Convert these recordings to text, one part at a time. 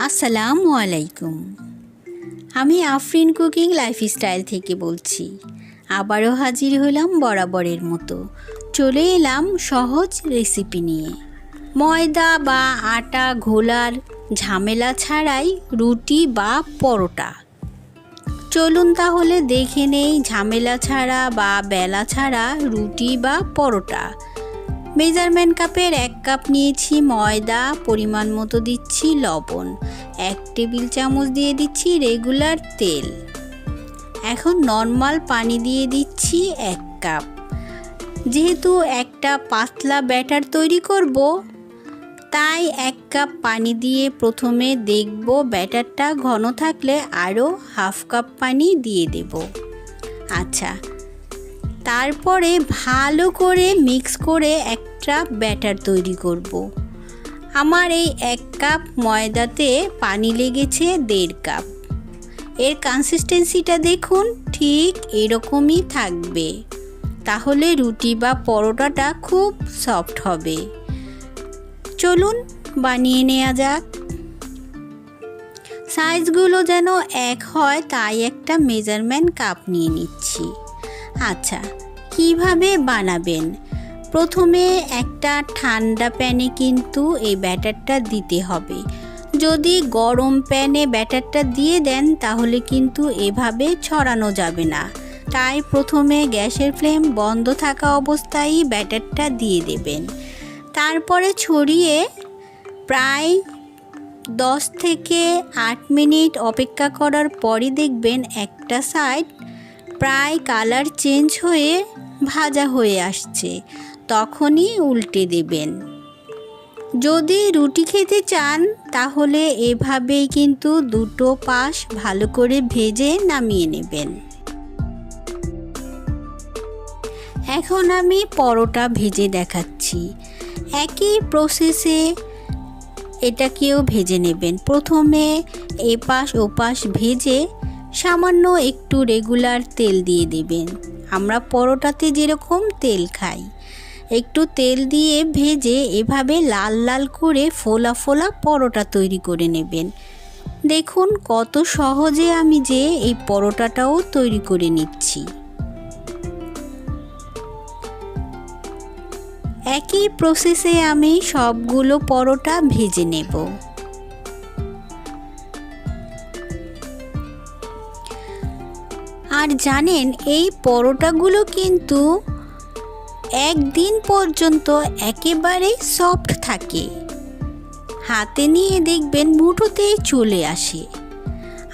আসসালামু আলাইকুম। আমি আফরিন কুকিং লাইফস্টাইল থেকে বলছি। আবারও হাজির হলাম বরাবরের মতো। চলে এলাম সহজ রেসিপি নিয়ে। ময়দা বা আটা ঘোলার ঝামেলা ছাড়াই রুটি বা পরোটা। চলুন তাহলে দেখে নেই ঝামেলা ছাড়া বা বেলা ছাড়া রুটি বা পরোটা। মেজারমেন্ট কাপের এক কাপ নিয়েছি ময়দা, পরিমাণ মতো দিচ্ছি লবণ, এক টেবিল চামচ দিয়ে দিচ্ছি রেগুলার তেল। এখন নর্মাল পানি দিয়ে দিচ্ছি এক কাপ। যেহেতু একটা পাতলা ব্যাটার তৈরি করব, তাই এক কাপ পানি দিয়ে প্রথমে দেখব ব্যাটারটা ঘন থাকলে আরও হাফ কাপ পানি দিয়ে দেব। আচ্ছা তারপরে ভালো করে মিক্স করে একটা ব্যাটার তৈরি করব। আমার এই এক কাপ ময়দাতে পানি লেগেছে দেড় কাপ। এর কনসিস্টেন্সিটা দেখুন, ঠিক এরকমই থাকবে। তাহলে রুটি বা পরোটাটা খুব সফট হবে। চলুন, বানিয়ে নেওয়া যাক। সাইজগুলো যেন এক হয়, তাই একটা মেজারমেন্ট কাপ নিয়ে নিচ্ছি। আচ্ছা কীভাবে বানাবেন? প্রথমে একটা ঠান্ডা প্যানে কিন্তু এই ব্যাটারটা দিতে হবে। যদি গরম প্যানে ব্যাটারটা দিয়ে দেন, তাহলে কিন্তু এভাবে ছড়ানো যাবে না। তাই প্রথমে গ্যাসের ফ্লেম বন্ধ থাকা অবস্থায় ব্যাটারটা দিয়ে দেবেন। তারপরে ছড়িয়ে প্রায় দশ থেকে আট মিনিট অপেক্ষা করার পরই দেখবেন একটা সাইড প্রায় কালার চেঞ্জ হয়ে ভাজা হয়ে আসছে, তখনই উল্টে দেবেন। যদি রুটি খেতে চান, তাহলে এভাবেই কিন্তু দুটো পাশ ভালো করে ভেজে নামিয়ে নেবেন। এখন আমি পরোটা ভেজে দেখাচ্ছি। একই প্রসেসে এটাকেও ভেজে নেবেন। প্রথমে এপাশ ওপাশ ভেজে সামান্য একটু রেগুলার তেল দিয়ে দেবেন। আমরা পরোটাতে যেরকম তেল খাই, একটু তেল দিয়ে ভেজে এভাবে লাল লাল করে ফোলা ফোলা পরোটা তৈরি করে নেবেন। দেখুন কত সহজে আমি যে এই পরোটাটাও তৈরি করে নিচ্ছি। একই প্রসেসে আমি সবগুলো পরোটা ভেজে নেব। আর জানেন, এই পরোটাগুলো কিন্তু একদিন পর্যন্ত একেবারে সফট থাকে। হাতে নিয়ে দেখবেন মুঠোতেই চলে আসে।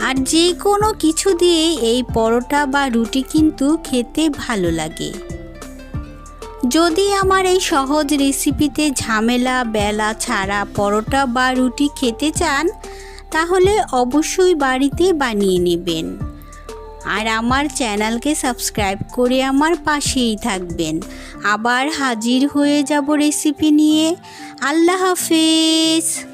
আর যে কোনো কিছু দিয়ে এই পরোটা বা রুটি কিন্তু খেতে ভালো লাগে। যদি আমার এই সহজ রেসিপিতে ঝামেলা, বেলা ছাড়া পরোটা বা রুটি খেতে চান, তাহলে অবশ্যই বাড়িতে বানিয়ে নেবেন। আর আমার চ্যানেলকে সাবস্ক্রাইব করে আমার পাশেই থাকবেন। আবার হাজির হয়ে যাব রেসিপি নিয়ে। আল্লাহ হাফেজ।